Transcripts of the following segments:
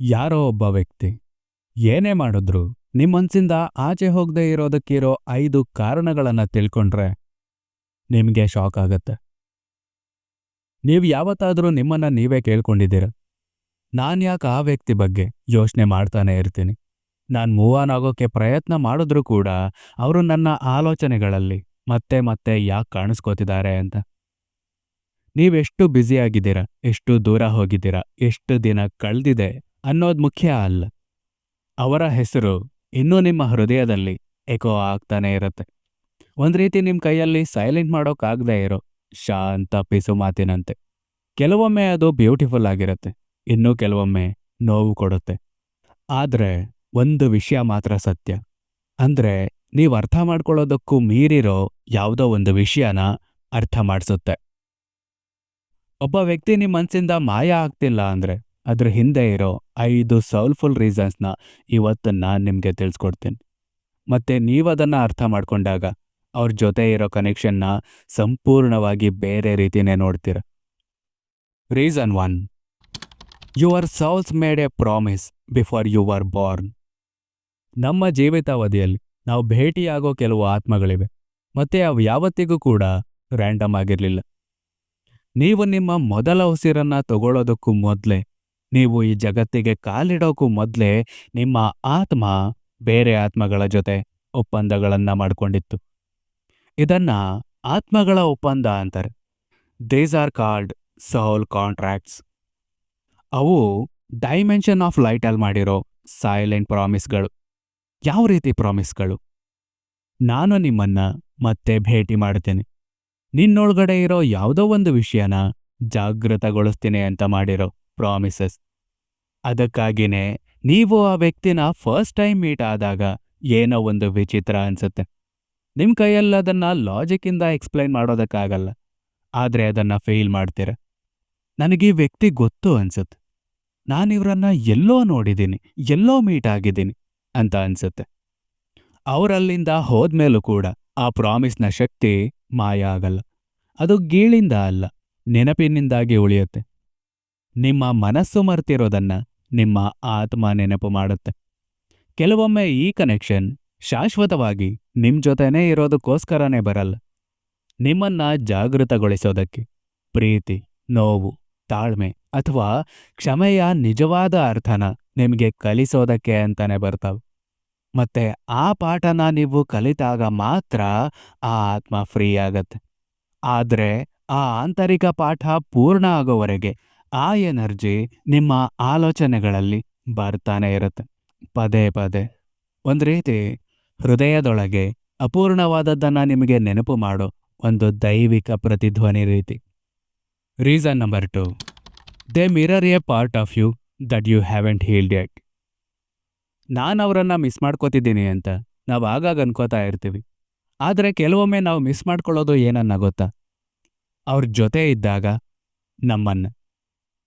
ಯಾರೋ ಒಬ್ಬ ವ್ಯಕ್ತಿ, ಏನೇ ಮಾಡಿದ್ರು ನಿಮ್ಮ ಮನ್ಸಿಂದ ಆಚೆ ಹೋಗದೆ ಇರೋದಕ್ಕಿರೋ ಐದು ಕಾರಣಗಳನ್ನ ತಿಳ್ಕೊಂಡ್ರೆ ನಿಮಗೆ ಶಾಕ್ ಆಗತ್ತೆ. ನೀವು ಯಾವತ್ತಾದರೂ ನಿಮ್ಮನ್ನ ನೀವೇ ಕೇಳ್ಕೊಂಡಿದ್ದೀರ. ನಾನು ಯಾಕೆ ಆ ವ್ಯಕ್ತಿ ಬಗ್ಗೆ ಯೋಚನೆ ಮಾಡ್ತಾನೆ ಇರ್ತೀನಿ. ನಾನು ಮೂವ್ ಆನ್ ಆಗೋಕೆ ಪ್ರಯತ್ನ ಮಾಡಿದ್ರೂ ಕೂಡ ಅವರು ನನ್ನ ಆಲೋಚನೆಗಳಲ್ಲಿ ಮತ್ತೆ ಮತ್ತೆ ಯಾಕೆ ಕಾಣಿಸ್ಕೋತಿದ್ದಾರೆ ಅಂತ. ನೀವೆಷ್ಟು ಬ್ಯುಸಿಯಾಗಿದ್ದೀರಾ ಎಷ್ಟು ದೂರ ಹೋಗಿದ್ದೀರಾ, ಎಷ್ಟು ದಿನ ಕಳೆದಿದೆ ಅನ್ನೋದು ಮುಖ್ಯ ಅಲ್ಲ. ಅವರ ಹೆಸರು ಇನ್ನೂ ನಿಮ್ಮ ಹೃದಯದಲ್ಲಿ ಎಕೋ ಆಗ್ತಾನೆ ಇರುತ್ತೆ. ಒಂದು ರೀತಿ ನಿಮ್ಮ ಕೈಯಲ್ಲಿ ಸೈಲೆಂಟ್ ಮಾಡೋಕ್ಕಾಗದೇ ಇರೋ ಶಾಂತ ಪಿಸು ಮಾತಿನಂತೆ. ಕೆಲವೊಮ್ಮೆ ಅದು ಬ್ಯೂಟಿಫುಲ್ ಆಗಿರುತ್ತೆ. ಇನ್ನೂ ಕೆಲವೊಮ್ಮೆ ನೋವು ಕೊಡುತ್ತೆ. ಆದ್ರೆ ಒಂದು ವಿಷಯ ಮಾತ್ರ ಸತ್ಯ. ಅಂದ್ರೆ ನೀವು ಅರ್ಥ ಮಾಡ್ಕೊಳ್ಳೋದಕ್ಕೂ ಮೀರಿರೋ ಯಾವುದೋ ಒಂದು ವಿಷಯನ ಅರ್ಥ ಮಾಡಿಸುತ್ತೆ. ಒಬ್ಬ ವ್ಯಕ್ತಿ ನಿಮ್ಮ ಮನಸ್ಸಿಂದ ಮಾಯ ಆಗ್ತಿಲ್ಲ ಅಂದ್ರೆ ಅದ್ರ ಹಿಂದೆ ಇರೋ ಐದು ಸೌಲ್ಫುಲ್ ರೀಸನ್ಸ್ನ ಇವತ್ತು ನಾನು ನಿಮಗೆ ತಿಳಿಸ್ಕೊಡ್ತೀನಿ. ಮತ್ತೆ ನೀವದನ್ನ ಅರ್ಥ ಮಾಡ್ಕೊಂಡಾಗ ಅವ್ರ ಜೊತೆ ಇರೋ ಕನೆಕ್ಷನ್ನ ಸಂಪೂರ್ಣವಾಗಿ ಬೇರೆ ರೀತಿನೇ ನೋಡ್ತೀರ. Reason one your souls made a promise before you are born ನಮ್ಮ ಜೀವಿತಾವಧಿಯಲ್ಲಿ ನಾವು ಭೇಟಿಯಾಗೋ ಕೆಲವು ಆತ್ಮಗಳಿವೆ, ಮತ್ತೆ ಅವು ಯಾವತ್ತಿಗೂ ಕೂಡ ರ್ಯಾಂಡಮ್ ಆಗಿರಲಿಲ್ಲ. ನೀವು ನಿಮ್ಮ ಮೊದಲ ಉಸಿರನ್ನು ತಗೊಳ್ಳೋದಕ್ಕೂ ಮೊದಲೇ ನೀವು ಈ ಜಗತ್ತಿಗೆ ಕಾಲಿಡೋಕು ಮೊದಲೇ ನಿಮ್ಮ ಆತ್ಮ ಬೇರೆ ಆತ್ಮಗಳ ಜೊತೆ ಒಪ್ಪಂದಗಳನ್ನು ಮಾಡಿಕೊಂಡಿತ್ತು. ಇದನ್ನ ಆತ್ಮಗಳ ಒಪ್ಪಂದ ಅಂತಾರೆ. These are called soul contracts ಅವು ಡೈಮೆನ್ಷನ್ ಆಫ್ ಲೈಟಲ್ಲಿ ಮಾಡಿರೋ ಸೈಲೆಂಟ್ ಪ್ರಾಮಿಸ್ಗಳು ಯಾವ ರೀತಿ ಪ್ರಾಮಿಸ್ಗಳು ನಾನು ನಿಮ್ಮನ್ನ ಮತ್ತೆ ಭೇಟಿ ಮಾಡ್ತೇನೆ. ನಿನ್ನೊಳಗಡೆ ಇರೋ ಯಾವುದೋ ಒಂದು ವಿಷಯನ ಜಾಗೃತಗೊಳಿಸ್ತೀನಿ ಅಂತ ಮಾಡಿರೋ ಪ್ರಾಮಿಸಸ್ ಅದಕ್ಕಾಗಿನೇ ನೀವು ಆ ವ್ಯಕ್ತಿನ ಫಸ್ಟ್ ಟೈಮ್ ಮೀಟ್ ಆದಾಗ ಏನೋ ಒಂದು ವಿಚಿತ್ರ ಅನ್ಸುತ್ತೆ. ನಿಮ್ಮ ಕೈಯಲ್ಲಿ ಅದನ್ನ ಲಾಜಿಕ್ಕಿಂದ ಎಕ್ಸ್ಪ್ಲೈನ್ ಮಾಡೋದಕ್ಕಾಗಲ್ಲ. ಆದ್ರೆ ಅದನ್ನ ಫೇಲ್ ಮಾಡ್ತೀರ. ನನಗೆ ವ್ಯಕ್ತಿ ಗೊತ್ತು ಅನ್ಸುತ್ತೆ. ನಾನಿವ್ರನ್ನ ಎಲ್ಲೋ ನೋಡಿದ್ದೀನಿ ಎಲ್ಲೋ ಮೀಟ್ ಆಗಿದ್ದೀನಿ ಅಂತ ಅನ್ಸುತ್ತೆ. ಅವರಲ್ಲಿಂದ ಹೋದ್ಮೇಲೂ ಕೂಡ ಆ ಪ್ರಾಮಿಸ್ನ ಶಕ್ತಿ ಮಾಯ ಆಗಲ್ಲ. ಅದು ಗೀಳಿಂದ ಅಲ್ಲ, ನೆನಪಿನಿಂದಾಗಿ ಉಳಿಯುತ್ತೆ. ನಿಮ್ಮ ಮನಸ್ಸು ಮರ್ತಿರೋದನ್ನ ನಿಮ್ಮ ಆತ್ಮ ನೆನಪು ಮಾಡುತ್ತೆ. ಕೆಲವೊಮ್ಮೆ ಈ ಕನೆಕ್ಷನ್ ಶಾಶ್ವತವಾಗಿ ನಿಮ್ ಜೊತೆನೇ ಇರೋದಕ್ಕೋಸ್ಕರನೇ ಬರಲ್ಲ. ನಿಮ್ಮನ್ನ ಜಾಗೃತಗೊಳಿಸೋದಕ್ಕೆ ಪ್ರೀತಿ, ನೋವು, ತಾಳ್ಮೆ ಅಥವಾ ಕ್ಷಮೆಯ ನಿಜವಾದ ಅರ್ಥನ ನಿಮಗೆ ಕಲಿಸೋದಕ್ಕೆ ಅಂತಾನೆ ಬರ್ತಾವೆ. ಮತ್ತೆ ಆ ಪಾಠನ ನೀವು ಕಲಿತಾಗ ಮಾತ್ರ ಆ ಆತ್ಮ ಫ್ರೀ ಆಗತ್ತೆ. ಆದ್ರೆ ಆ ಆಂತರಿಕ ಪಾಠ ಪೂರ್ಣ ಆಗೋವರೆಗೆ ಆ ಎನರ್ಜಿ ನಿಮ್ಮ ಆಲೋಚನೆಗಳಲ್ಲಿ ಬರ್ತಾನೆ ಇರುತ್ತೆ. ಪದೇ ಪದೇ. ಒಂದು ರೀತಿ ಹೃದಯದೊಳಗೆ ಅಪೂರ್ಣವಾದದ್ದನ್ನ ನಿಮಗೆ ನೆನಪು ಮಾಡೋ ಒಂದು ದೈವಿಕ ಪ್ರತಿಧ್ವನಿ ರೀತಿ. Reason number two. They mirror a part of you that you haven't healed yet. ನಾನು ಅವರನ್ನು ಮಿಸ್ ಮಾಡ್ಕೋತಿದ್ದೀನಿ ಅಂತ ನಾವು ಆಗಾಗ ಅನ್ಕೋತಾ ಇರ್ತೀವಿ. ಆದರೆ ಕೆಲವೊಮ್ಮೆ ನಾವು ಮಿಸ್ ಮಾಡ್ಕೊಳ್ಳೋದು ಏನನ್ನ ಗೊತ್ತಾ? ಅವ್ರ ಜೊತೆ ಇದ್ದಾಗ ನಮ್ಮನ್ನ.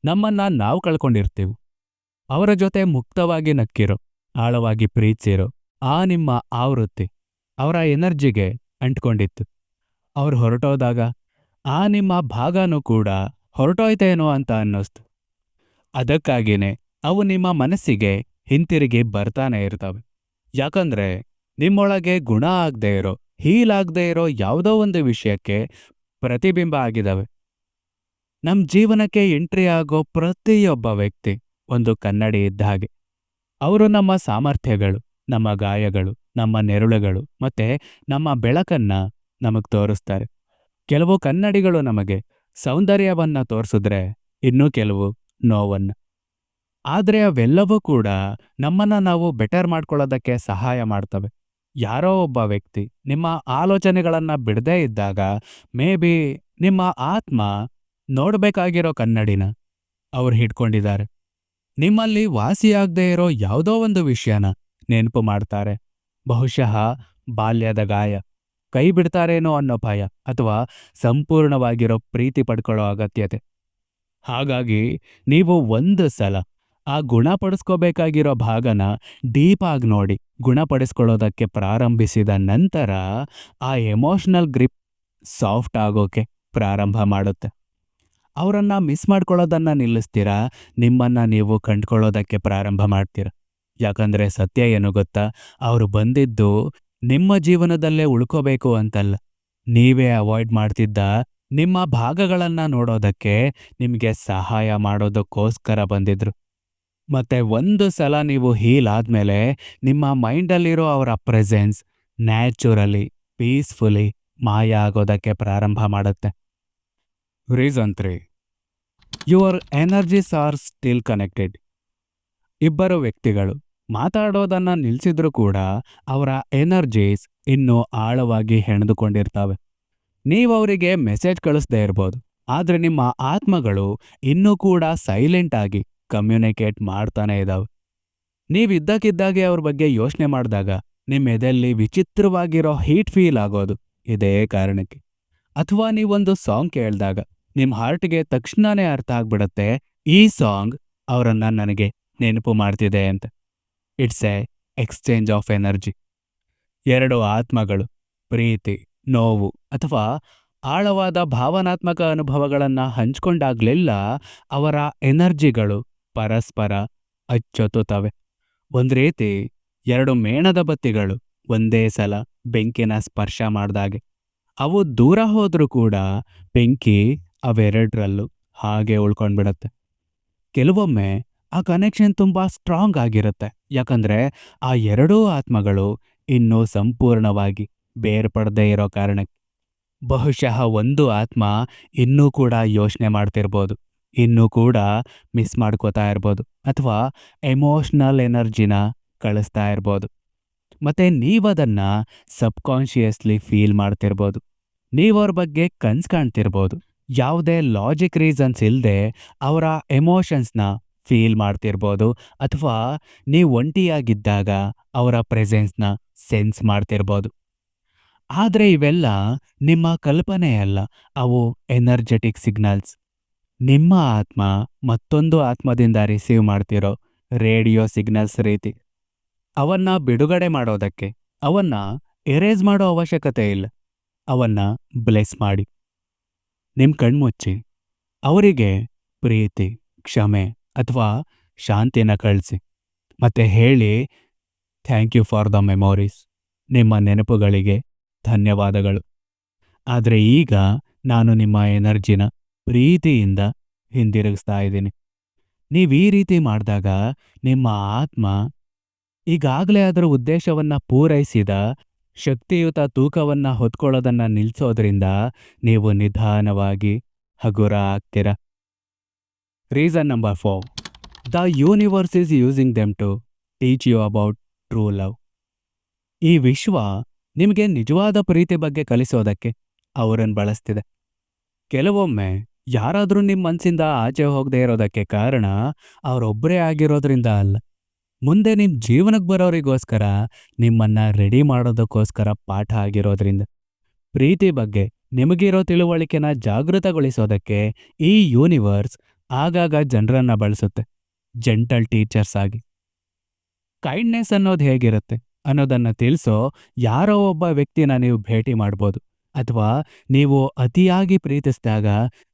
ನಮ್ಮನ್ನ ನಾವು ಕಳ್ಕೊಂಡಿರ್ತೀವಿ. ಅವರ ಜೊತೆ ಮುಕ್ತವಾಗಿ ನಕ್ಕಿರೋ, ಆಳವಾಗಿ ಪ್ರೀತಿಸಿರೋ ಆ ನಿಮ್ಮ ಆವೃತ್ತಿ ಅವರ ಎನರ್ಜಿಗೆ ಅಂಟ್ಕೊಂಡಿತ್ತು. ಅವ್ರು ಹೊರಟೋದಾಗ ಆ ನಿಮ್ಮ ಭಾಗನೂ ಕೂಡ ಹೊರಟೋಯ್ತೇನೋ ಅಂತ ಅನ್ನಿಸ್ತು. ಅದಕ್ಕಾಗಿಯೇ ಅವು ನಿಮ್ಮ ಮನಸ್ಸಿಗೆ ಹಿಂತಿರುಗಿ ಬರ್ತಾನೆ ಇರ್ತವೆ. ಯಾಕಂದ್ರೆ ನಿಮ್ಮೊಳಗೆ ಗುಣ ಆಗದೆ ಇರೋ ಹೀಲ್ ಆಗದೆ ಇರೋ ಯಾವುದೋ ಒಂದು ವಿಷಯಕ್ಕೆ ಪ್ರತಿಬಿಂಬ ಆಗಿದಾವೆ. ನಮ್ ಜೀವನಕ್ಕೆ ಎಂಟ್ರಿ ಆಗೋ ಪ್ರತಿಯೊಬ್ಬ ವ್ಯಕ್ತಿ ಒಂದು ಕನ್ನಡಿ ಇದ್ದ ಹಾಗೆ. ಅವರು ನಮ್ಮ ಸಾಮರ್ಥ್ಯಗಳು, ನಮ್ಮ ಗಾಯಗಳು, ನಮ್ಮ ನೆರಳುಗಳು ಮತ್ತೆ ನಮ್ಮ ಬೆಳಕನ್ನ ನಮಗೆ ತೋರಿಸ್ತಾರೆ. ಕೆಲವು ಕನ್ನಡಿಗಳು ನಮಗೆ ಸೌಂದರ್ಯವನ್ನ ತೋರಿಸಿದ್ರೆ ಇನ್ನೂ ಕೆಲವು ನೋವನ್ನ. ಆದ್ರೆ ಅವೆಲ್ಲವೂ ಕೂಡ ನಮ್ಮನ್ನ ನಾವು ಬೆಟರ್ ಮಾಡ್ಕೊಳ್ಳೋದಕ್ಕೆ ಸಹಾಯ ಮಾಡ್ತವೆ. ಯಾರೋ ಒಬ್ಬ ವ್ಯಕ್ತಿ ನಿಮ್ಮ ಆಲೋಚನೆಗಳನ್ನ ಬಿಡದೇ ಇದ್ದಾಗ ಮೇ ಬಿ ನಿಮ್ಮ ಆತ್ಮ ನೋಡ್ಬೇಕಾಗಿರೋ ಕನ್ನಡಿನ ಅವ್ರು ಹಿಡ್ಕೊಂಡಿದ್ದಾರೆ. ನಿಮ್ಮಲ್ಲಿ ವಾಸಿಯಾಗದೇ ಇರೋ ಯಾವುದೋ ಒಂದು ವಿಷಯನ ನೆನಪು ಮಾಡ್ತಾರೆ. ಬಹುಶಃ ಬಾಲ್ಯದ ಗಾಯ, ಕೈ ಬಿಡ್ತಾರೇನೋ ಅನ್ನೋ ಭಯ ಅಥವಾ ಸಂಪೂರ್ಣವಾಗಿರೋ ಪ್ರೀತಿ ಪಡ್ಕೊಳ್ಳೋ ಅಗತ್ಯತೆ. ಹಾಗಾಗಿ ನೀವು ಒಂದು ಸಲ ಆ ಗುಣಪಡಿಸ್ಕೋಬೇಕಾಗಿರೋ ಭಾಗನ ಡೀಪ್ ಆಗಿ ನೋಡಿ ಗುಣಪಡಿಸ್ಕೊಳ್ಳೋದಕ್ಕೆ ಪ್ರಾರಂಭಿಸಿದ ನಂತರ ಆ ಎಮೋಷನಲ್ ಗ್ರಿಪ್ ಸಾಫ್ಟ್ ಆಗೋಕೆ ಪ್ರಾರಂಭ ಮಾಡುತ್ತೆ. ಅವರನ್ನ ಮಿಸ್ ಮಾಡ್ಕೊಳ್ಳೋದನ್ನು ನಿಲ್ಲಿಸ್ತೀರಾ? ನಿಮ್ಮನ್ನ ನೀವು ಕಂಡುಕೊಳ್ಳೋದಕ್ಕೆ ಪ್ರಾರಂಭ ಮಾಡ್ತೀರಾ? ಯಾಕಂದ್ರೆ ಸತ್ಯ ಏನು ಗೊತ್ತಾ? ಅವರು ಬಂದಿದ್ದು ನಿಮ್ಮ ಜೀವನದಲ್ಲೇ ಉಳ್ಕೋಬೇಕು ಅಂತಲ್ಲ. ನೀವೇ ಅವಾಯ್ಡ್ ಮಾಡ್ತಿದ್ದ ನಿಮ್ಮ ಭಾಗಗಳನ್ನ ನೋಡೋದಕ್ಕೆ ನಿಮಗೆ ಸಹಾಯ ಮಾಡೋದಕ್ಕೋಸ್ಕರ ಬಂದಿದ್ರು. ಮತ್ತೆ ಒಂದು ಸಲ ನೀವು ಹೀಲ್ ಆದಮೇಲೆ ನಿಮ್ಮ ಮೈಂಡಲ್ಲಿರೋ ಅವರ ಪ್ರೆಸೆನ್ಸ್ ನ್ಯಾಚುರಲಿ ಪೀಸ್ಫುಲಿ ಮಾಯ ಆಗೋದಕ್ಕೆ ಪ್ರಾರಂಭ ಮಾಡುತ್ತೆ. Reason three your energies are still connected ಇಬ್ಬರು ವ್ಯಕ್ತಿಗಳು ಮಾತಾಡೋದನ್ನ ನಿಲ್ಲಿಸಿದ್ರೂ ಕೂಡ ಅವರ ಎನರ್ಜೀಸ್ ಇನ್ನೂ ಆಳವಾಗಿ ಹೆಣೆದುಕೊಂಡಿರ್ತವೆ. ನೀವು ಅವರಿಗೆ ಮೆಸೇಜ್ ಕಳಿಸ್ದೇ ಇರ್ಬೋದು. ಆದರೆ ನಿಮ್ಮ ಆತ್ಮಗಳು ಇನ್ನೂ ಕೂಡ ಸೈಲೆಂಟ್ ಆಗಿ ಕಮ್ಯುನಿಕೇಟ್ ಮಾಡ್ತಾನೆ ಇದ್ದಾವೆ ನೀವಿದ್ದಕ್ಕಿದ್ದಾಗೆ ಅವ್ರ ಬಗ್ಗೆ ಯೋಚನೆ ಮಾಡಿದಾಗ ನಿಮ್ಮ ಎದೆಯಲ್ಲಿ ವಿಚಿತ್ರವಾಗಿರೋ ಹೀಟ್ ಫೀಲ್ ಆಗೋದು ಇದೇ ಕಾರಣಕ್ಕೆ. ಅಥವಾ ನೀವೊಂದು ಸಾಂಗ್ ಕೇಳಿದಾಗ ನಿಮ್ಮ ಹಾರ್ಟ್ಗೆ ತಕ್ಷಣನೇ ಅರ್ಥ ಆಗ್ಬಿಡತ್ತೆ. ಈ ಸಾಂಗ್ ಅವರನ್ನ ನನಗೆ ನೆನಪು ಮಾಡ್ತಿದೆ ಅಂತ. It's a exchange of energy. ಎರಡು ಆತ್ಮಗಳು, ಪ್ರೀತಿ, ನೋವು ಅಥವಾ ಆಳವಾದ ಭಾವನಾತ್ಮಕ ಅನುಭವಗಳನ್ನ ಹಂಚ್ಕೊಂಡಾಗ್ಲೆಲ್ಲ ಅವರ ಎನರ್ಜಿಗಳು ಪರಸ್ಪರ ಅಚ್ಚೊತ್ತುತ್ತವೆ. ಒಂದು ರೀತಿ ಎರಡು ಮೇಣದ ಬತ್ತಿಗಳು ಒಂದೇ ಸಲ ಬೆಂಕಿನ ಸ್ಪರ್ಶ ಮಾಡ್ದಾಗೆ. ಅವು ದೂರ ಹೋದ್ರೂ ಕೂಡ ಬೆಂಕಿ ಅವೆರಡರಲ್ಲೂ ಹಾಗೆ ಉಳ್ಕೊಂಡ್ಬಿಡತ್ತೆ. ಕೆಲವೊಮ್ಮೆ ಆ ಕನೆಕ್ಷನ್ ತುಂಬಾ ಸ್ಟ್ರಾಂಗ್ ಆಗಿರುತ್ತೆ. ಯಾಕಂದ್ರೆ ಆ ಎರಡೂ ಆತ್ಮಗಳು ಇನ್ನೂ ಸಂಪೂರ್ಣವಾಗಿ ಬೇರ್ಪಡದೇ ಇರೋ ಕಾರಣಕ್ಕೆ. ಬಹುಶಃ ಒಂದು ಆತ್ಮ ಇನ್ನೂ ಕೂಡ ಯೋಚನೆ ಮಾಡ್ತಿರ್ಬೋದು. ಇನ್ನೂ ಕೂಡ ಮಿಸ್ ಮಾಡ್ಕೋತಾ ಇರ್ಬೋದು. ಅಥವಾ ಎಮೋಷ್ನಲ್ ಎನರ್ಜಿನ ಕಳಿಸ್ತಾ ಇರ್ಬೋದು. ಮತ್ತೆ ನೀವದನ್ನ ಸಬ್ಕಾನ್ಷಿಯಸ್ಲಿ ಫೀಲ್ ಮಾಡ್ತಿರ್ಬೋದು. ನೀವವ್ರ ಬಗ್ಗೆ ಕನ್ಸ್ ಕಾಣ್ತಿರ್ಬೋದು. ಯಾವುದೇ ಲಾಜಿಕ್ ರೀಸನ್ಸ್ ಇಲ್ಲದೆ ಅವರ ಎಮೋಷನ್ಸ್ನ ಫೀಲ್ ಮಾಡ್ತಿರ್ಬೋದು. ಅಥವಾ ನೀವು ಒಂಟಿಯಾಗಿದ್ದಾಗ ಅವರ ಪ್ರೆಸೆನ್ಸ್ನ ಸೆನ್ಸ್ ಮಾಡ್ತಿರ್ಬೋದು. ಆದರೆ ಇವೆಲ್ಲ ನಿಮ್ಮ ಕಲ್ಪನೆ ಅಲ್ಲ. ಅವು ಎನರ್ಜೆಟಿಕ್ ಸಿಗ್ನಲ್ಸ್ ನಿಮ್ಮ ಆತ್ಮ ಮತ್ತೊಂದು ಆತ್ಮದಿಂದ ರಿಸೀವ್ ಮಾಡ್ತಿರೋ ರೇಡಿಯೋ ಸಿಗ್ನಲ್ಸ್ ರೀತಿ. ಅವನ್ನ ಬಿಡುಗಡೆ ಮಾಡೋದಕ್ಕೆ, ಅವನ್ನ ಎರೇಜ್ ಮಾಡೋ ಅವಶ್ಯಕತೆ ಇಲ್ಲ. ಅವನ್ನ ಬ್ಲೆಸ್ ಮಾಡಿ. ನಿಮ್ ಕಣ್ಮುಚ್ಚಿ. ಅವರಿಗೆ ಪ್ರೀತಿ, ಕ್ಷಮೆ ಅಥವಾ ಶಾಂತಿನ ಕಳಿಸಿ. ಮತ್ತೆ ಹೇಳಿ, thank you for the memories. ನಿಮ್ಮ ನೆನಪುಗಳಿಗೆ ಧನ್ಯವಾದಗಳು. ಆದರೆ ಈಗ ನಾನು ನಿಮ್ಮ ಎನರ್ಜಿನ ಪ್ರೀತಿಯಿಂದ ಹಿಂದಿರುಗಿಸ್ತಾ ಇದ್ದೀನಿ. ನೀವು ಈ ರೀತಿ ಮಾಡಿದಾಗ ನಿಮ್ಮ ಆತ್ಮ ಈಗಾಗಲೇ ಅದರ ಉದ್ದೇಶವನ್ನ ಪೂರೈಸಿದ ಶಕ್ತಿಯುತ ತೂಕವನ್ನು ಹೊತ್ಕೊಳ್ಳೋದನ್ನು ನಿಲ್ಲಿಸೋದ್ರಿಂದ ನೀವು ನಿಧಾನವಾಗಿ ಹಗುರ ಆಗ್ತೀರ reason number four the universe is using them to teach you about true love ಈ ವಿಶ್ವ ನಿಮಗೆ ನಿಜವಾದ ಪ್ರೀತಿ ಬಗ್ಗೆ ಕಲಿಸೋದಕ್ಕೆ ಅವರನ್ನು ಬಳಸ್ತಿದೆ. ಕೆಲವೊಮ್ಮೆ ಯಾರಾದರೂ ನಿಮ್ಮ ಮನಸ್ಸಿಂದ ಆಚೆ ಹೋಗದೆ ಇರೋದಕ್ಕೆ ಕಾರಣ ಅವರೊಬ್ಬರೇ ಆಗಿರೋದ್ರಿಂದ ಅಲ್ಲ. ಮುಂದೆ ನಿಮ್ಮ ಜೀವನಕ್ಕೆ ಬರೋರಿಗೋಸ್ಕರ ನಿಮ್ಮನ್ನ ರೆಡಿ ಮಾಡೋದಕ್ಕೋಸ್ಕರ ಪಾಠ ಆಗಿರೋದ್ರಿಂದ ಪ್ರೀತಿ ಬಗ್ಗೆ ನಿಮಗಿರೋ ತಿಳುವಳಿಕೆನ ಜಾಗೃತಗೊಳಿಸೋದಕ್ಕೆ ಈ ಯೂನಿವರ್ಸ್ ಆಗಾಗ ಜನರನ್ನು ಬಳಸುತ್ತೆ ಜೆಂಟಲ್ ಟೀಚರ್ಸ್ ಆಗಿ. ಕೈಂಡ್ನೆಸ್ ಅನ್ನೋದು ಹೇಗಿರುತ್ತೆ ಅನ್ನೋದನ್ನ ತಿಳಿಸೋ ಯಾರೋ ಒಬ್ಬ ವ್ಯಕ್ತಿನ ನೀವು ಭೇಟಿ ಮಾಡ್ಬೋದು ಅಥವಾ ನೀವು ಅತಿಯಾಗಿ ಪ್ರೀತಿಸಿದಾಗ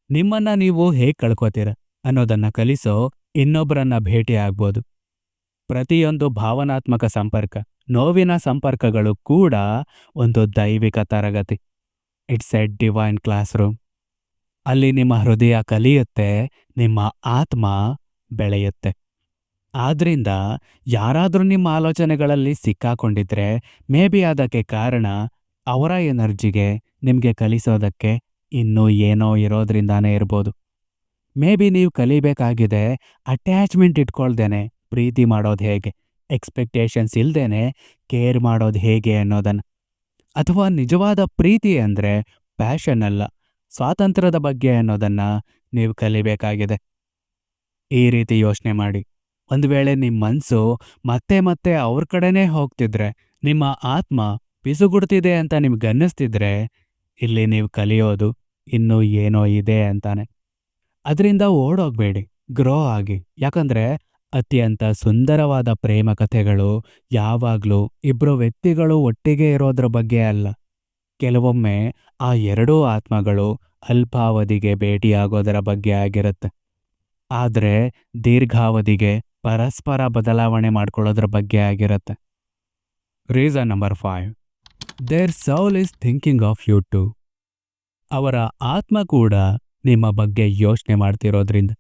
ನಿಮ್ಮನ್ನ ನೀವು ಹೇಗೆ ಕಳ್ಕೋತೀರ ಅನ್ನೋದನ್ನ ಕಲಿಸೋ ಇನ್ನೊಬ್ಬರನ್ನ ಭೇಟಿ ಆಗ್ಬೋದು. ಪ್ರತಿಯೊಂದು ಭಾವನಾತ್ಮಕ ಸಂಪರ್ಕ, ನೋವಿನ ಸಂಪರ್ಕಗಳು ಕೂಡ ಒಂದು ದೈವಿಕ ತರಗತಿ. It's a divine classroom ಅಲ್ಲಿ ನಿಮ್ಮ ಹೃದಯ ಕಲಿಯುತ್ತೆ, ನಿಮ್ಮ ಆತ್ಮ ಬೆಳೆಯುತ್ತೆ. ಆದ್ರಿಂದ ಯಾರಾದರೂ ನಿಮ್ಮ ಆಲೋಚನೆಗಳಲ್ಲಿ ಸಿಕ್ಕಾಕೊಂಡಿದ್ರೆ, ಮೇ ಬಿ ಅದಕ್ಕೆ ಕಾರಣ ಅವರ ಎನರ್ಜಿಗೆ ನಿಮಗೆ ಕಲಿಸೋದಕ್ಕೆ ಇನ್ನೂ ಏನೋ ಇರೋದ್ರಿಂದಾನೇ ಇರ್ಬೋದು. ಮೇ ಬಿ ನೀವು ಕಲಿಬೇಕಾಗಿದೆ ಅಟ್ಯಾಚ್ಮೆಂಟ್ ಇಟ್ಕೊಳ್ದೇನೆ. ಪ್ರೀತಿ ಮಾಡೋದು ಹೇಗೆ? ಎಕ್ಸ್ಪೆಕ್ಟೇಷನ್ಸ್ ಇಲ್ದೇನೆ ಕೇರ್ ಮಾಡೋದು ಹೇಗೆ ಅನ್ನೋದನ್ನು? ಅಥವಾ ನಿಜವಾದ ಪ್ರೀತಿ ಅಂದ್ರೆ ಪ್ಯಾಷನ್ ಅಲ್ಲ, ಸ್ವಾತಂತ್ರ್ಯದ ಬಗ್ಗೆ ಅನ್ನೋದನ್ನ ನೀವು ಕಲಿಬೇಕಾಗಿದೆ. ಈ ರೀತಿ ಯೋಚನೆ ಮಾಡಿ. ಒಂದು ವೇಳೆ ನಿಮ್ಮ ಮನಸ್ಸು ಮತ್ತೆ ಮತ್ತೆ ಅವ್ರ ಕಡೆನೇ ಹೋಗ್ತಿದ್ರೆ, ನಿಮ್ಮ ಆತ್ಮ ಪಿಸುಗುಡ್ತಿದೆ ಅಂತ ನಿಮ್ಗೆ ಅನ್ನಿಸ್ತಿದ್ರೆ, ಇಲ್ಲಿ ನೀವು ಕಲಿಯೋದು ಇನ್ನೂ ಏನೋ ಇದೆ ಅಂತಾನೆ. ಅದರಿಂದ ಓಡೋಗ್ಬೇಡಿ ಗ್ರೋ ಆಗಿ. ಯಾಕಂದ್ರೆ ಅತ್ಯಂತ ಸುಂದರವಾದ ಪ್ರೇಮ ಕಥೆಗಳು ಯಾವಾಗಲೂ ಇಬ್ಬರು ವ್ಯಕ್ತಿಗಳು ಒಟ್ಟಿಗೆ ಇರೋದ್ರ ಬಗ್ಗೆ ಅಲ್ಲ. ಕೆಲವೊಮ್ಮೆ ಆ ಎರಡೂ ಆತ್ಮಗಳು ಅಲ್ಪಾವಧಿಗೆ ಭೇಟಿಯಾಗೋದರ ಬಗ್ಗೆ ಆಗಿರುತ್ತೆ. ಆದರೆ ದೀರ್ಘಾವಧಿಗೆ ಪರಸ್ಪರ ಬದಲಾವಣೆ ಮಾಡ್ಕೊಳ್ಳೋದ್ರ ಬಗ್ಗೆ ಆಗಿರುತ್ತೆ. Reason number five. Their soul is thinking of you too. ಅವರ ಆತ್ಮ ಕೂಡ ನಿಮ್ಮ ಬಗ್ಗೆ ಯೋಚನೆ ಮಾಡ್ತಿರೋದ್ರಿಂದ.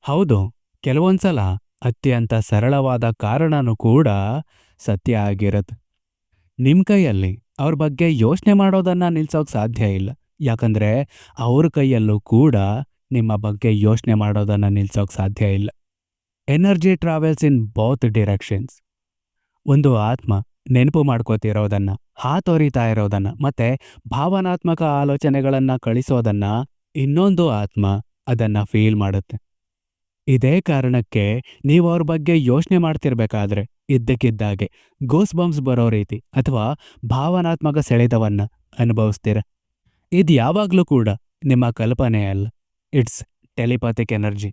ಹೌದು. ಕೆಲವೊಂದ್ಸಲ ಅತ್ಯಂತ ಸರಳವಾದ ಕಾರಣನೂ ಕೂಡ ಸತ್ಯ ಆಗಿರತ್ತೆ. ನಿಮ್ಮ ಕೈಯಲ್ಲಿ ಅವ್ರ ಬಗ್ಗೆ ಯೋಚನೆ ಮಾಡೋದನ್ನ ನಿಲ್ಸೋಕ್ ಸಾಧ್ಯ ಇಲ್ಲ. ಯಾಕಂದ್ರೆ ಅವ್ರ ಕೈಯಲ್ಲೂ ಕೂಡ ನಿಮ್ಮ ಬಗ್ಗೆ ಯೋಚನೆ ಮಾಡೋದನ್ನ ನಿಲ್ಸೋಕ್ ಸಾಧ್ಯ ಇಲ್ಲ. Energy travels in both directions ಒಂದು ಆತ್ಮ ನೆನಪು ಮಾಡ್ಕೋತಿರೋದನ್ನ, ಹಾತೊರಿತಾ ಇರೋದನ್ನ, ಮತ್ತೆ ಭಾವನಾತ್ಮಕ ಆಲೋಚನೆಗಳನ್ನ ಕಳಿಸೋದನ್ನ ಇನ್ನೊಂದು ಆತ್ಮ ಅದನ್ನ ಫೀಲ್ ಮಾಡುತ್ತೆ. ಇದೇ ಕಾರಣಕ್ಕೆ ನೀವು ಅವ್ರ ಬಗ್ಗೆ ಯೋಚನೆ ಮಾಡ್ತಿರ್ಬೇಕಾದ್ರೆ ಇದ್ದಕ್ಕಿದ್ದಾಗೆ ಗೋಸ್ ಬಂಬ್ಸ್ ಬರೋ ರೀತಿ ಅಥವಾ ಭಾವನಾತ್ಮಕ ಸೆಳೆತವನ್ನು ಅನುಭವಿಸ್ತೀರ? ಇದು ಯಾವಾಗಲೂ ಕೂಡ ನಿಮ್ಮ ಕಲ್ಪನೆ ಅಲ್ಲ. ಇಟ್ಸ್ ಟೆಲಿಪಾತಿಕ್ ಎನರ್ಜಿ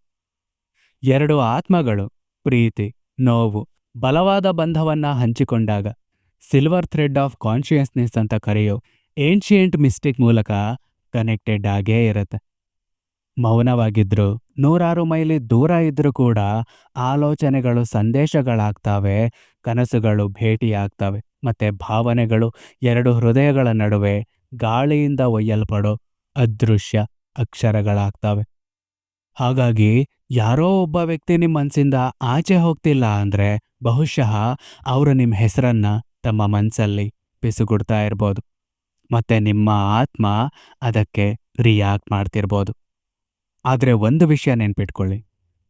ಎರಡು ಆತ್ಮಗಳು, ಪ್ರೀತಿ, ನೋವು, ಬಲವಾದ ಬಂಧವನ್ನ ಹಂಚಿಕೊಂಡಾಗ ಸಿಲ್ವರ್ ಥ್ರೆಡ್ ಆಫ್ ಕಾನ್ಶಿಯಸ್ನೆಸ್ ಅಂತ ಕರೆಯೋ ಏನ್ಶಿಯಂಟ್ ಮಿಸ್ಟೇಕ್ ಮೂಲಕ ಕನೆಕ್ಟೆಡ್ ಆಗೇ ಇರುತ್ತೆ. ಮೌನವಾಗಿದ್ರು ನೂರಾರು ಮೈಲಿ ದೂರ ಇದ್ರೂ ಕೂಡ ಆಲೋಚನೆಗಳು, ಸಂದೇಶಗಳಾಗ್ತವೆ, ಕನಸುಗಳು ಭೇಟಿಯಾಗ್ತವೆ, ಮತ್ತೆ ಭಾವನೆಗಳು ಎರಡು ಹೃದಯಗಳ ನಡುವೆ ಗಾಳಿಯಿಂದ ಒಯ್ಯಲ್ಪಡೋ ಅದೃಶ್ಯ ಅಕ್ಷರಗಳಾಗ್ತವೆ. ಹಾಗಾಗಿ ಯಾರೋ ಒಬ್ಬ ವ್ಯಕ್ತಿ ನಿಮ್ಮ ಮನಸ್ಸಿಂದ ಆಚೆ ಹೋಗ್ತಿಲ್ಲ ಅಂದ್ರೆ ಬಹುಶಃ ಅವರು ನಿಮ್ಮ ಹೆಸರನ್ನ ತಮ್ಮ ಮನಸ್ಸಲ್ಲಿ ಪಿಸುಗುಡ್ತಾ ಇರ್ಬೋದು. ಮತ್ತೆ ನಿಮ್ಮ ಆತ್ಮ ಅದಕ್ಕೆ ರಿಯಾಕ್ಟ್ ಮಾಡ್ತಿರ್ಬೋದು. ಆದ್ರೆ ಒಂದು ವಿಷಯ ನೆನ್ಪಿಟ್ಕೊಳ್ಳಿ.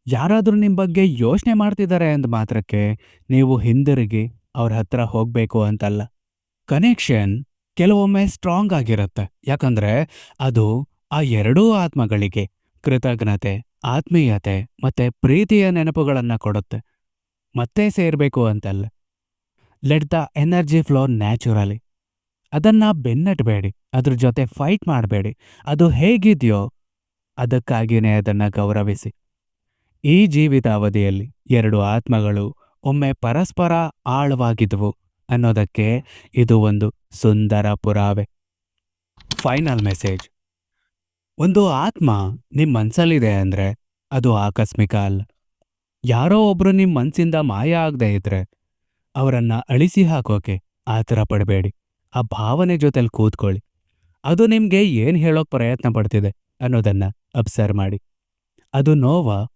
ಯಾರಾದರೂ ನಿಮ್ಮ ಬಗ್ಗೆ ಯೋಚನೆ ಮಾಡ್ತಿದ್ದಾರೆ ಅಂದ ಮಾತ್ರಕ್ಕೆ ನೀವು ಹಿಂದಿರುಗಿ ಅವ್ರ ಹತ್ರ ಹೋಗಬೇಕು ಅಂತಲ್ಲ. ಕನೆಕ್ಷನ್ ಕೆಲವೊಮ್ಮೆ ಸ್ಟ್ರಾಂಗ್ ಆಗಿರುತ್ತೆ. ಯಾಕಂದ್ರೆ ಅದು ಆ ಎರಡೂ ಆತ್ಮಗಳಿಗೆ ಕೃತಜ್ಞತೆ, ಆತ್ಮೀಯತೆ ಮತ್ತೆ ಪ್ರೀತಿಯ ನೆನಪುಗಳನ್ನು ಕೊಡುತ್ತೆ. ಮತ್ತೆ ಸೇರಬೇಕು ಅಂತಲ್ಲ. Let the energy flow naturally ಅದನ್ನ ಬೆನ್ನಟ್ಬೇಡಿ. ಅದ್ರ ಜೊತೆ ಫೈಟ್ ಮಾಡಬೇಡಿ. ಅದು ಹೇಗಿದೆಯೋ ಅದಕ್ಕಾಗಿಯೇ ಅದನ್ನ ಗೌರವಿಸಿ. ಈ ಜೀವಿತಾವಧಿಯಲ್ಲಿ ಎರಡು ಆತ್ಮಗಳು ಒಮ್ಮೆ ಪರಸ್ಪರ ಆಳವಾಗಿದ್ವು ಅನ್ನೋದಕ್ಕೆ ಇದು ಒಂದು ಸುಂದರ ಪುರಾವೆ. Final message. ಒಂದು ಆತ್ಮ ನಿಮ್ಮ ಮನಸ್ಸಲ್ಲಿದೆ ಅಂದ್ರೆ ಅದು ಆಕಸ್ಮಿಕ ಅಲ್ಲ. ಯಾರೋ ಒಬ್ಬರು ನಿಮ್ಮ ಮನಸ್ಸಿಂದ ಮಾಯ ಆಗದೆ ಇದ್ರೆ ಅವರನ್ನು ಅಳಿಸಿ ಹಾಕೋಕೆ ಆತರ ಪಡಬೇಡಿ. ಆ ಭಾವನೆ ಜೊತೆಲಿ ಕೂತ್ಕೊಳ್ಳಿ. ಅದು ನಿಮಗೆ ಏನು ಹೇಳೋಕೆ ಪ್ರಯತ್ನ ಪಡ್ತಿದೆ? ಅನ್ನೋದನ್ನ ಅಬ್ಸರ್ವ್ ಮಾಡಿ. ಅದು ನೋವ?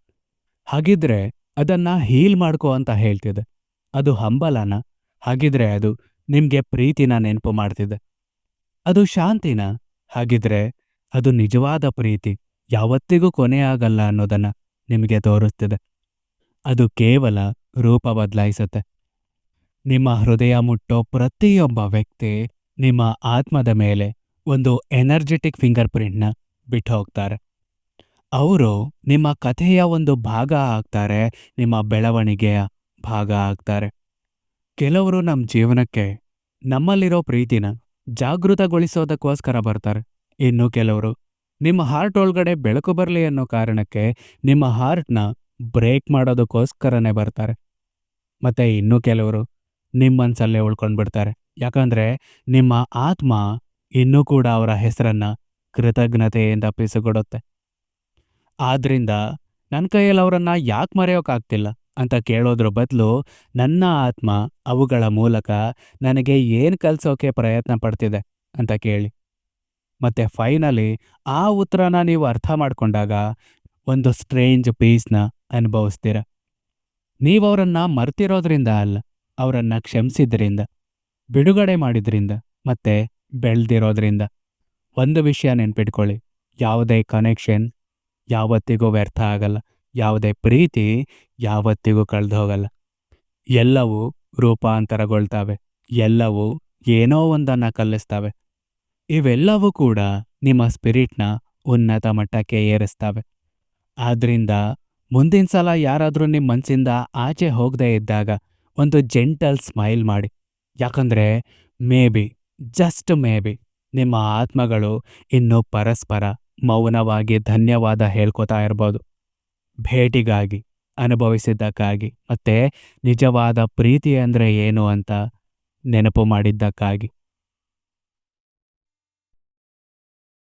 ಹಾಗಿದ್ರೆ ಅದನ್ನ ಹೀಲ್ ಮಾಡ್ಕೋ ಅಂತ ಹೇಳ್ತಿದೆ ಅದು ಹಂಬಲನ? ಹಾಗಿದ್ರೆ ಅದು ನಿಮ್ಗೆ ಪ್ರೀತಿನ ನೆನಪು ಮಾಡ್ತಿದೆ. ಅದು ಶಾಂತಿನ? ಹಾಗಿದ್ರೆ ಅದು ನಿಜವಾದ ಪ್ರೀತಿ. ಯಾವತ್ತಿಗೂ ಕೊನೆಯಾಗಲ್ಲ ಅನ್ನೋದನ್ನ ನಿಮಗೆ ತೋರಿಸ್ತಿದೆ. ಅದು ಕೇವಲ ರೂಪ ಬದಲಾಯಿಸುತ್ತೆ. ನಿಮ್ಮ ಹೃದಯ ಮುಟ್ಟೋ ಪ್ರತಿಯೊಬ್ಬ ವ್ಯಕ್ತಿ ನಿಮ್ಮ ಆತ್ಮದ ಮೇಲೆ ಒಂದು ಎನರ್ಜೆಟಿಕ್ ಫಿಂಗರ್ ಪ್ರಿಂಟ್ನ ಬಿಟ್ಟು ಹೋಗ್ತಾರೆ ಅವರು ನಿಮ್ಮ ಕಥೆಯ ಒಂದು ಭಾಗ ಆಗ್ತಾರೆ, ನಿಮ್ಮ ಬೆಳವಣಿಗೆಯ ಭಾಗ ಆಗ್ತಾರೆ. ಕೆಲವರು ನಮ್ಮ ಜೀವನಕ್ಕೆ ನಮ್ಮಲ್ಲಿರೋ ಪ್ರೀತಿನ ಜಾಗೃತಗೊಳಿಸೋದಕ್ಕೋಸ್ಕರ ಬರ್ತಾರೆ. ಇನ್ನು ಕೆಲವರು ನಿಮ್ಮ ಹಾರ್ಟ್ ಒಳಗಡೆ ಬೆಳಕು ಬರಲಿ ಅನ್ನೋ ಕಾರಣಕ್ಕೆ ನಿಮ್ಮ ಹಾರ್ಟ್ನ ಬ್ರೇಕ್ ಮಾಡೋದಕ್ಕೋಸ್ಕರನೇ ಬರ್ತಾರೆ. ಮತ್ತೆ ಇನ್ನು ಕೆಲವರು ನಿಮ್ಮ ಮನ್ಸಲ್ಲೇ ಉಳ್ಕೊಂಡ್ಬಿಡ್ತಾರೆ. ಯಾಕಂದ್ರೆ ನಿಮ್ಮ ಆತ್ಮ ಇನ್ನೂ ಕೂಡ ಅವರ ಹೆಸರನ್ನ ಕೃತಜ್ಞತೆಯಿಂದ ಪಿಸುಗೊಡುತ್ತೆ ಆದ್ರಿಂದ ನನ್ನ ಕೈಯಲ್ಲಿ ಅವರನ್ನ ಯಾಕೆ ಮರೆಯೋಕ್ಕಾಗ್ತಿಲ್ಲ ಅಂತ ಕೇಳೋದ್ರ ಬದಲು ನನ್ನ ಆತ್ಮ ಅವುಗಳ ಮೂಲಕ ನನಗೆ ಏನು ಕಲ್ಸೋಕೆ ಪ್ರಯತ್ನ ಪಡ್ತಿದೆ ಅಂತ ಕೇಳಿ. ಮತ್ತೆ ಫೈನಲಿ ಆ ಉತ್ತರನ ನೀವು ಅರ್ಥ ಮಾಡಿಕೊಂಡಾಗ ಒಂದು ಸ್ಟ್ರೇಂಜ್ ಪೀಸ್ನ ಅನುಭವಿಸ್ತೀರ. ನೀವು ಅವರನ್ನ ಮರ್ತಿರೋದ್ರಿಂದ ಅಲ್ಲ, ಅವರನ್ನು ಕ್ಷಮಿಸಿದ್ರಿಂದ, ಬಿಡುಗಡೆ ಮಾಡಿದ್ರಿಂದ ಮತ್ತೆ ಬೆಳ್ದಿರೋದ್ರಿಂದ. ಒಂದು ವಿಷಯ ನೆನ್ಪಿಟ್ಕೊಳ್ಳಿ. ಯಾವುದೇ ಕನೆಕ್ಷನ್ ಯಾವತ್ತಿಗೂ ವ್ಯರ್ಥ ಆಗಲ್ಲ. ಯಾವುದೇ ಪ್ರೀತಿ ಯಾವತ್ತಿಗೂ ಕಳೆದು ಹೋಗಲ್ಲ. ಎಲ್ಲವೂ ರೂಪಾಂತರಗೊಳ್ತವೆ. ಎಲ್ಲವೂ ಏನೋ ಒಂದನ್ನ ಕಲಿಸ್ತವೆ ಇವೆಲ್ಲವೂ ಕೂಡ ನಿಮ್ಮ ಸ್ಪಿರಿಟ್ನ ಉನ್ನತ ಮಟ್ಟಕ್ಕೆ ಏರಿಸ್ತವೆ. ಆದ್ರಿಂದ ಮುಂದಿನ ಸಲ ಯಾರಾದರೂ ನಿಮ್ಮ ಮನಸ್ಸಿಂದ ಆಚೆ ಹೋಗದೇ ಇದ್ದಾಗ ಒಂದು ಜೆಂಟಲ್ ಸ್ಮೈಲ್ ಮಾಡಿ. ಯಾಕಂದ್ರೆ maybe just maybe ನಿಮ್ಮ ಆತ್ಮಗಳು ಇನ್ನೂ ಪರಸ್ಪರ ಮೌನವಾಗಿ ಧನ್ಯವಾದ ಹೇಳ್ಕೊತಾ ಇರ್ಬೋದು. ಭೇಟಿಗಾಗಿ, ಅನುಭವಿಸಿದ್ದಕ್ಕಾಗಿ, ಮತ್ತೆ ನಿಜವಾದ ಪ್ರೀತಿ ಅಂದರೆ ಏನು ಅಂತ ನೆನಪು ಮಾಡಿದ್ದಕ್ಕಾಗಿ.